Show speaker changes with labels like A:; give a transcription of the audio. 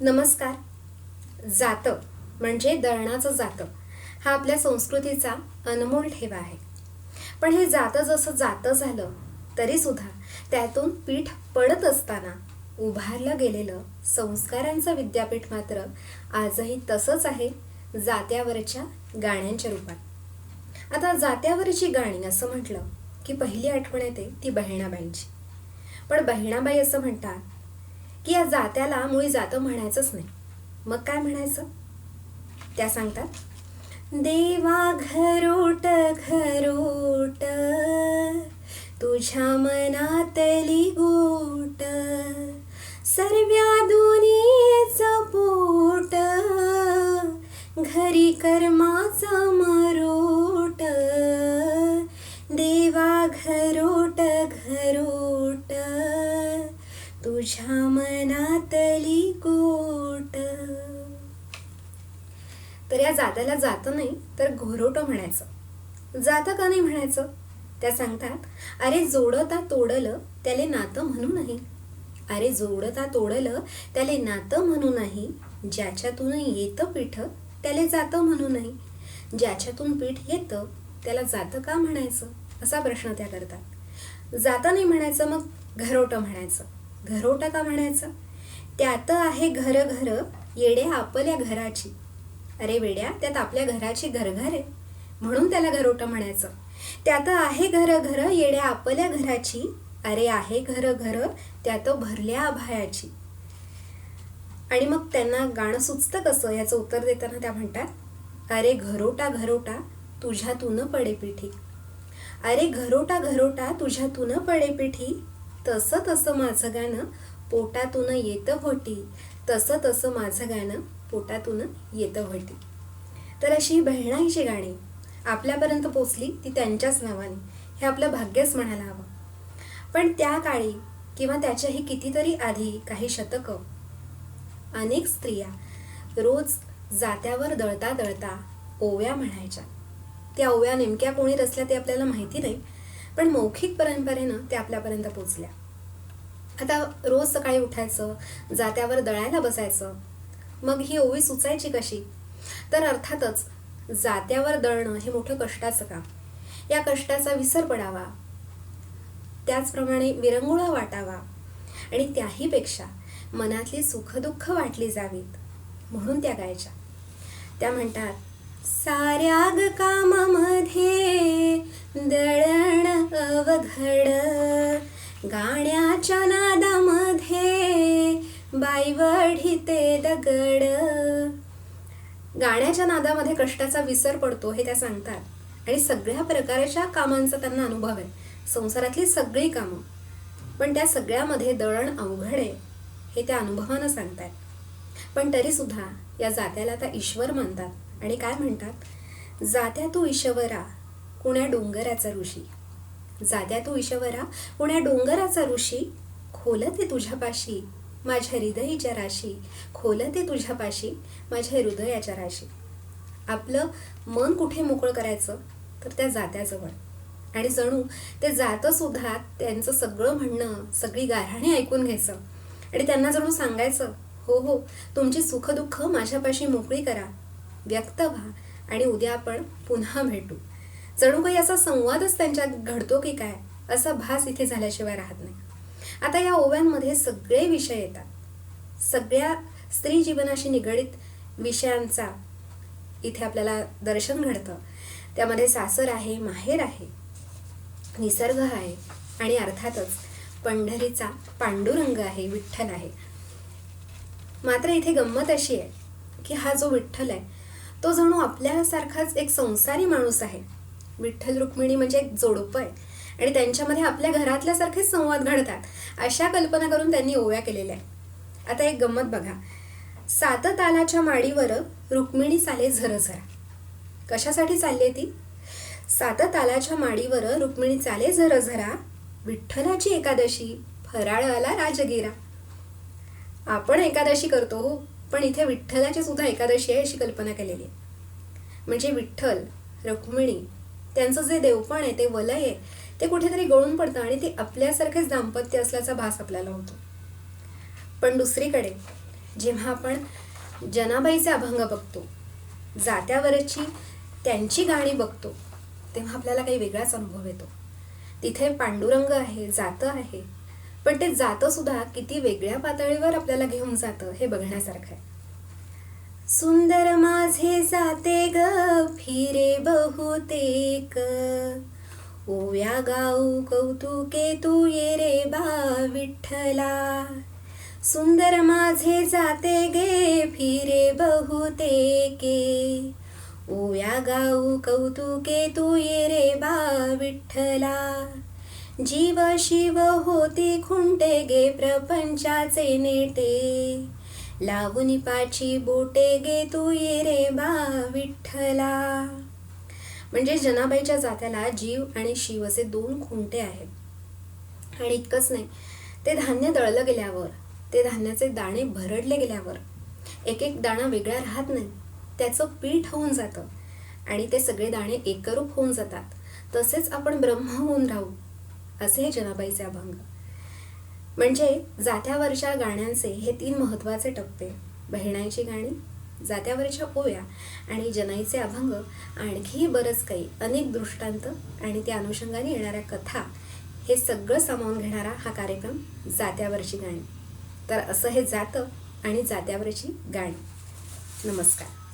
A: नमस्कार. जातं म्हणजे दळणाचं जातं हा आपल्या संस्कृतीचा अनमोल ठेवा आहे. पण हे जातं जसं जातं झालं तरीसुद्धा त्यातून पीठ पडत असताना उभारलं गेलेलं संस्कारांचं विद्यापीठ मात्र आजही तसंच आहे जात्यावरच्या गाण्यांच्या रूपात. आता जात्यावरची गाणी असं म्हटलं की पहिली आठवण येते ती बहिणाबाईंची. पण बहिणाबाई असं म्हणतात की या जात्याला मुळी जातं म्हणायचंच नाही. मग काय म्हणायचं? त्या सांगतात देवा घरोट घरोट तुझ्या मनातली गोट सर्व्या दुनियेचं पोट घरी कर्माचा मरोट माझ्या मनातली गोट. तर या जात्याला जातं नाही तर घोरोटं म्हणायचं. जातं का नाही म्हणायचं? त्या सांगतात अरे जोडता तोडलं त्याले नातं म्हणू नाही. अरे जोडता तोडलं त्याले नातं म्हणू नाही. ज्याच्यातून येतं पीठ त्याले जातं म्हणू नाही. ज्याच्यातून पीठ येतं त्याला जातं का म्हणायचं? असा प्रश्न त्या करतात. जातं नाही म्हणायचं मग घरोटं म्हणायचं. घरोटा का म्हणायचं? त्यात आहे घर घर येड्या आपल्या घराची. अरे वेड्या त्यात आपल्या घराची घरघर आहे. म्हणून त्याला घरोटं म्हणायचं. त्यात आहे घर घर येड्या आपल्या घराची. अरे आहे घर घर त्यात भरल्या अभायाची आणि मग त्यांना गाणं सुचतं कसं? याचं उत्तर देताना त्या म्हणतात अरे घरोटा घरोटा तुझ्यातून पडे पिठी अरे घरोटा घरोटा तुझ्यातून पडे पिठी तसं तसं माझं गाणं पोटातून येतं होटी तसं तसं माझं गाणं पोटातून येतं होटी तर अशी ही बहिणाईची गाणी. आपल्यापर्यंत पोचली ती त्यांच्याच नावाने. हे आपलं भाग्यच म्हणायला हवं. पण त्या काळी किंवा त्याच्याही कितीतरी आधी काही शतकं अनेक स्त्रिया रोज जात्यावर दळता दळता ओव्या म्हणायच्या. त्या ओव्या नेमक्या कोणी रचल्या ते आपल्याला माहिती नाही पण मौखिक परंपरेनं त्या आपल्यापर्यंत पोचल्या. आता रोज सकाळी उठायचं जात्यावर दळायला बसायचं मग ही ओवी सुचायची कशी? तर अर्थातच जात्यावर दळणं हे मोठं कष्टाचं काम. या कष्टाचा विसर पडावा. त्याचप्रमाणे विरंगुळा वाटावा. आणि त्याहीपेक्षा मनातली सुखदुःख वाटली जावीत म्हणून त्या गायच्या. त्या म्हणतात साऱ्या ग कामामध्ये दळण अवघड. गाण्याच्या नादामध्ये बाई वढिते दगड. गाण्याच्या नादामध्ये कष्टाचा विसर पडतो हे त्या सांगतात. आणि सगळ्या प्रकारच्या कामांचा त्यांना अनुभव आहे. संसारातली सगळी कामं. पण त्या सगळ्यामध्ये दळण अवघड आहे हे त्या अनुभवानं सांगतात पण तरीसुद्धा या जात्याला आता ईश्वर मानतात आणि काय म्हणतात? जात्या तू ईश्वरा कुण्या डोंगराचा ऋषी. जात्या तू ईश्वरा उण्या डोंगराचा ऋषी खोलते तुझ्यापाशी माझ्या हृदयीच्या राशी खोलते तुझ्यापाशी माझ्या हृदयाच्या राशी. आपलं मन कुठे मोकळं करायचं? तर त्या जात्याजवळ आणि जणू ते जातं सुद्धा त्यांचं सगळं म्हणणं सगळी गाऱ्हाणे ऐकून घ्यायचं. आणि त्यांना जणू सांगायचं हो हो तुमची सुखदुःख माझ्यापाशी मोकळी करा. व्यक्त व्हा आणि उद्या आपण पुन्हा भेटू. जणू काही असा संवादच त्यांच्यात घडतो की काय? असा भास इथे झाल्याशिवाय राहत नाही. आता या ओव्यांमध्ये सगळे विषय येतात. सगळ्या स्त्री जीवनाशी निगडीत विषयांचा इथे आपल्याला दर्शन घडतं. त्यामध्ये सासर आहे माहेर आहे निसर्ग आहे आणि अर्थातच पंढरीचा पांडुरंग आहे विठ्ठल आहे. मात्र इथे गंमत अशी आहे की हा जो विठ्ठल आहे तो जणू आपल्यासारखाच एक संसारी माणूस आहे. विठ्ठल रुक्मिणी म्हणजे एक जोडपं आहे आणि त्यांच्यामध्ये आपल्या घरातल्यासारखेच संवाद घडतात. अशा कल्पना करून त्यांनी ओव्या केलेल्या आहे आता एक गंमत बघा. सात तालाच्या माडीवर रुक्मिणी चाले झरझरा. कशासाठी चालली ती? सात तालाच्या माडीवर रुक्मिणी चाले झरझरा. विठ्ठलाची एकादशी फराळ आला राजगिरा. आपण एकादशी करतो हो पण इथे विठ्ठलाची सुद्धा एकादशी आहे अशी कल्पना केलेली आहे. म्हणजे विठ्ठल रुक्मिणी त्यांचं जे देवपण आहे ते वलय आहे ते कुठेतरी गळून पडतं आणि ते आपल्यासारखेच दाम्पत्य असल्याचा भास आपल्याला होतो. पण दुसरीकडे जेव्हा आपण जनाबाईचे अभंग बघतो जात्यावरची त्यांची गाणी बघतो तेव्हा आपल्याला काही वेगळाच अनुभव येतो. तिथे पांडुरंग आहे जातं आहे पण ते जातं सुद्धा किती वेगळ्या पातळीवर आपल्याला घेऊन जातं हे बघण्यासारखं आहे. सुंदर माझे जाते ग फिरे बहुतेक. ओव्या गाऊ कौतुके तू ये रे बा विठ्ठला. सुंदर माझे जाते गे फिरे बहुतेके. ओव्या गाऊ कौतुके तू ये रे बा विठ्ठला. जीव शिव होती खुंटे गे प्रपंचाचे नेते. लावून पाची बोटे गे तू ये रे बा विठ्ठला. म्हणजे जनाबाईच्या जात्याला जीव आणि शिव असे दोन खुंटे आहेत. आणि इतकंच नाही ते धान्य दळलं गेल्यावर ते धान्याचे दाणे भरडले गेल्यावर एक एक दाणा वेगळा राहत नाही त्याचं पीठ होऊन जातं आणि ते सगळे दाणे एकरूप होऊन जातात. तसेच आपण ब्रह्म होऊन राहू असे हे जनाबाईचे अभंग. म्हणजे जात्यावरच्या गाण्यांचे हे तीन महत्त्वाचे टप्पे. बहिणाईची गाणी जात्यावरच्या ओव्या आणि जनाईचे अभंग आणखी बरंच काही अनेक दृष्टांत आणि त्या अनुषंगाने येणाऱ्या कथा हे सगळं सामावून घेणारा हा कार्यक्रम जात्यावरची गाणी. तर असं हे जातं आणि जात्यावरची गाणी. नमस्कार.